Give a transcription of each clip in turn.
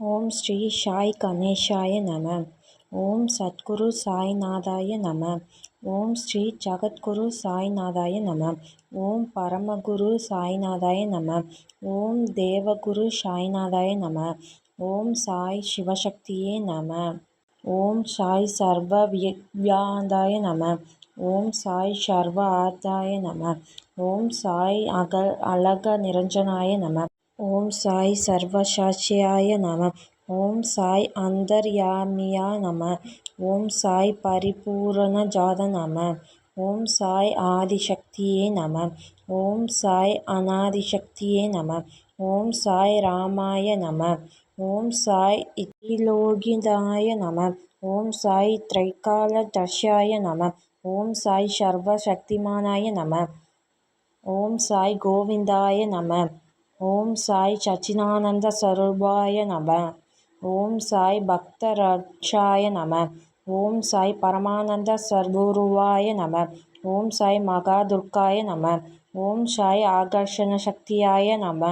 ஓம் ஸ்ரீ சாய் கணேஷாய நம. ஓம் சத்குரு சாய்நாதாய நம. ஓம் ஸ்ரீ ஜகத்குரு சாய்நாதாய நம. ஓம் பரமகுரு சாய்நாதாய நம. ஓம் தேவகுரு சாய்நாதாய நம. ஓம் சாய் சிவசக்தியே நம. ஓம் சாய் சர்வ வியாந்தாய நம. ஓம் சாய் சர்வ ஆர்த்தாய நம. ஓம் சாய் அக அழக நிரஞ்சனாய நம. ஓம் சாய் சர்வசாட்சியாய நம ஓம் சாய் அந்தர்யாமியா நம ஓம் சாய் பரிபூரண ஜாத நம ஓம் சாய் ஆதிசக்தியே நம ஓம் சாய் அநாதிசக்தியே நம ஓம் சாய் ராமாய நம ஓம் சாய் இலோகிதாய நம ஓம் சாய் திரைக்கால தர்ஷாய நம ஓம் சாய் சர்வசக்திமானாய நம ஓம் சாய் கோவிந்தாய நம ஓம் சாய் சச்சிதானந்த ஸ்வரூபாய நம. ஓம் சாய் பக்த நம. ஓம் சாய் பரமானந்த சர்க்குருவாய நம. ஓம் சாய் மகா துர்காய நம. ஓம் சாய் ஆகர்ஷண சக்தியாய நம.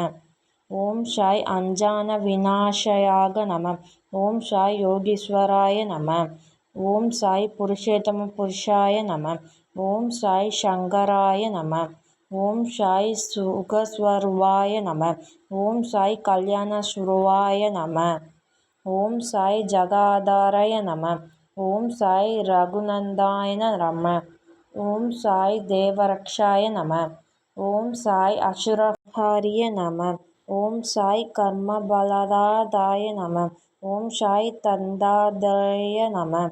ஓம் சாய் அஞ்சான விநாசயாக நம. ஓம் சாய் யோகீஸ்வராய நம. ஓம் சாய் புருஷேத்தம புருஷாய நம. ஓம் சாய் சங்கராய நம. ஓம் சாய் சுகஸ்வர்வாய நம. ஓம் சாய் கல்யாணஸ்வரூபாய நம. ஓம் சாய் ஜகாதாராய நம. ஓம் சாய் ரகுநந்தாயன நம. ஓம் சாய் தேவரக்ஷாய நம. ஓம் சாய் அசுரஹாரிய நம. ஓம் சாய் கர்மபலதாதாய நம. ஓம் சாய் தந்தாதாய நம.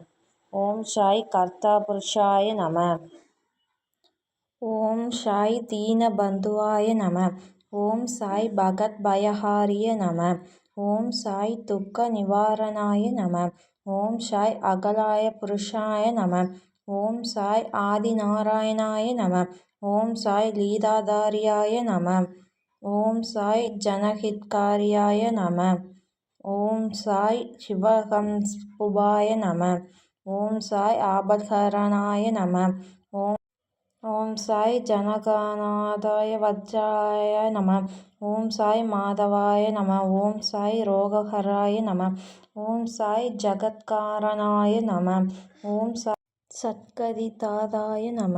ஓம் சாய் கர்த்தபுருஷாய நம. ஓம் சாய் தீனபந்துவாய நம. ஓம் சாய் பகத் பயஹாரிய நம. ஓம் சாய் துக்க நிவாரணாய நம. ஓம் சாய் அகலாய புருஷாய நம. ஓம் சாய் ஆதிநாராயணாய நம. ஓம் சாய் லீதாதாரியாய நம. ஓம் சாய் ஜனஹித்காரியாய நம. ஓம் சாய் சிவஹம்ஸ்புபாய நம. ஓம் சாய் ஆபத்ஹரணாய நம. ஓம் ஓம் சாய் ஜனகநாதாய வஜ்ராய நம. ஓம் சாய் மாதவாய நம. ஓம் சாய் ரோகஹராய நம. ஓம் சாய் ஜகத்காரனாய நம. ஓம் சாய் சத்கதிதாதாய நம.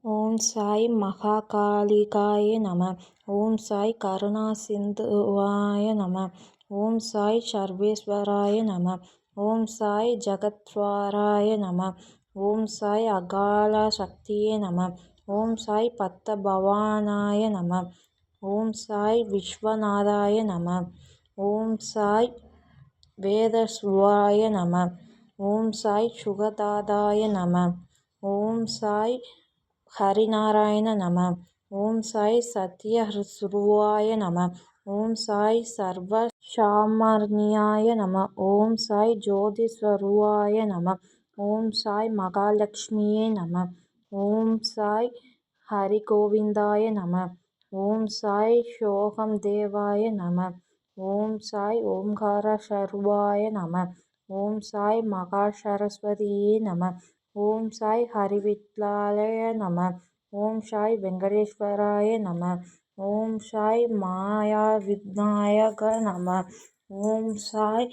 ஓம் சாய் மகாகாலிகாய நம. ஓம் சாய் கருணா சிந்துவாய நம. ஓம் சாய் சர்வேஸ்வராய நம. ஓம் சாய் ஜகத்வாராய நம. ஓம் சாய் அகால சக்தியே நம. ஓம் சாய் பத்த பவானாய நம. ஓம் சாய் விஸ்வநாதாய நம. ஓம் சாய் வேதஸ்வாய நம. ஓம் சாய் சுகதாதாய நம. ஓம் சாய் ஹரிநாராயண நம. ஓம் சாய் சத்யஸ்வரூபாய நம. ஓம் சாய் சர்வ சாமர்ணியாய நம. ஓம் சாய் ஜோதிஸ்வருவாய நம. ஓம் சாய் மகாலட்சுமியே நம. ஓம் சாய் ஹரிகோவிந்தாய நம. ஓம் சாய் ஷோகம் தேவாய நம. ஓம் சாய் ஓம்கார சர்வாய நம. ஓம் சாய் மகா சரஸ்வதியே நம. ஓம் சாய் ஹரிவிட்லாய நம. ஓம் சாய் வெங்கடேஸ்வராய நம. ஓம் சாய் மாயா விநாயக நம. ஓம் சாய்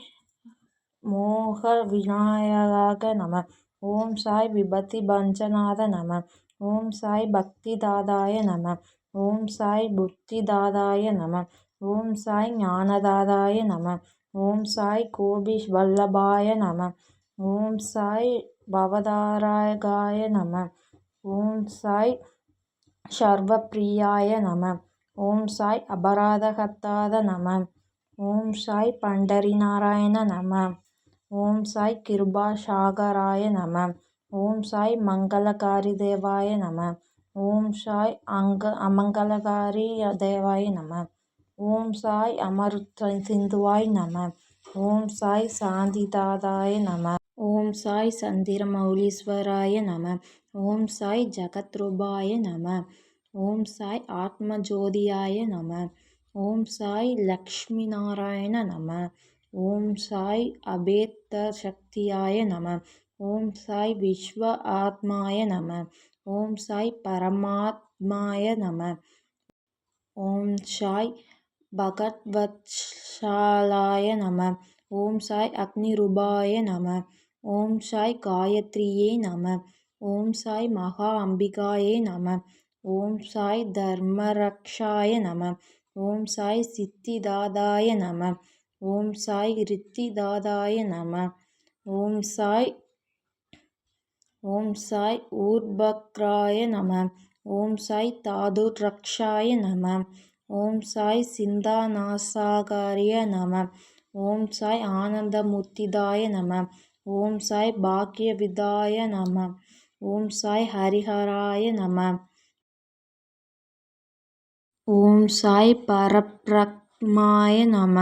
மோக விநாயகாக நம. ஓம் சாய் விபத்தி பஞ்சநாத நம. ஓம் சாய் பக்திதாதாய நம. ஓம் சாய் புத்திதாதாய நம. ஓம் சாய் ஞானதாதாய நம. ஓம் சாய் கோபிஷ் வல்லபாய நம. ஓம் சாய் பவதாரகாய நம. ஓம் சாய் சர்வப்பிரியாய நம. ஓம் சாய் அபராதகத்தாத நம. ஓம் சாய் பண்டரிநாராயண நம. ஓம் சாய் கிருபா சாகராய நம. ஓம் சாய் மங்களகாரி தேவாய நம. ஓம் சாய் அங்க அமங்கலகாரி தேவாய நம. ஓம் சாய் அமருத்த சிந்துவாய் நம. ஓம் சாய் சாந்திதாதாய நம. ஓம் சாய் சந்திரமௌலீஸ்வராய நம. ஓம் சாய் ஜகத்ரூபாய நம. ஓம் சாய் ஆத்மஜோதியாய நம. ஓம் சாய் லக்ஷ்மிநாராயண நம. ஓம் சாய் அபேத்த சக்தியாய நம. ஓம் சாய் விஸ்வ ஆத்மாய நம. ஓம் சாய் பரமாத்மாய நம. ஓம் சாய் பகத்வத்ஷாலாய நம. ஓம் சாய் அக்னிருபாய நம. ஓம் சாய் காயத்ரியே நம. ஓம் சாய் மகா அம்பிகாயே நம. ஓம் சாய் தர்மரக்ஷாய நம. ஓம் சாய் சித்திதாதாய நம. ஓம் சாய் ரித்திதாதாய நம. ஓம் சாய் ஓம் சாய் ஊர்பக்ராய நம. ஓம் சாய் தாதுரக்ஷாய நம. ஓம் சாய் சிந்தாநாசாகாரிய நம. ஓம் சாய் ஆனந்தமூர்த்திதாய நம. ஓம் சாய் பாக்யவிதாய நம. ஓம் சாய் ஹரிஹராய நம. ஓம் சாய் பரப்ரக்மாய நம.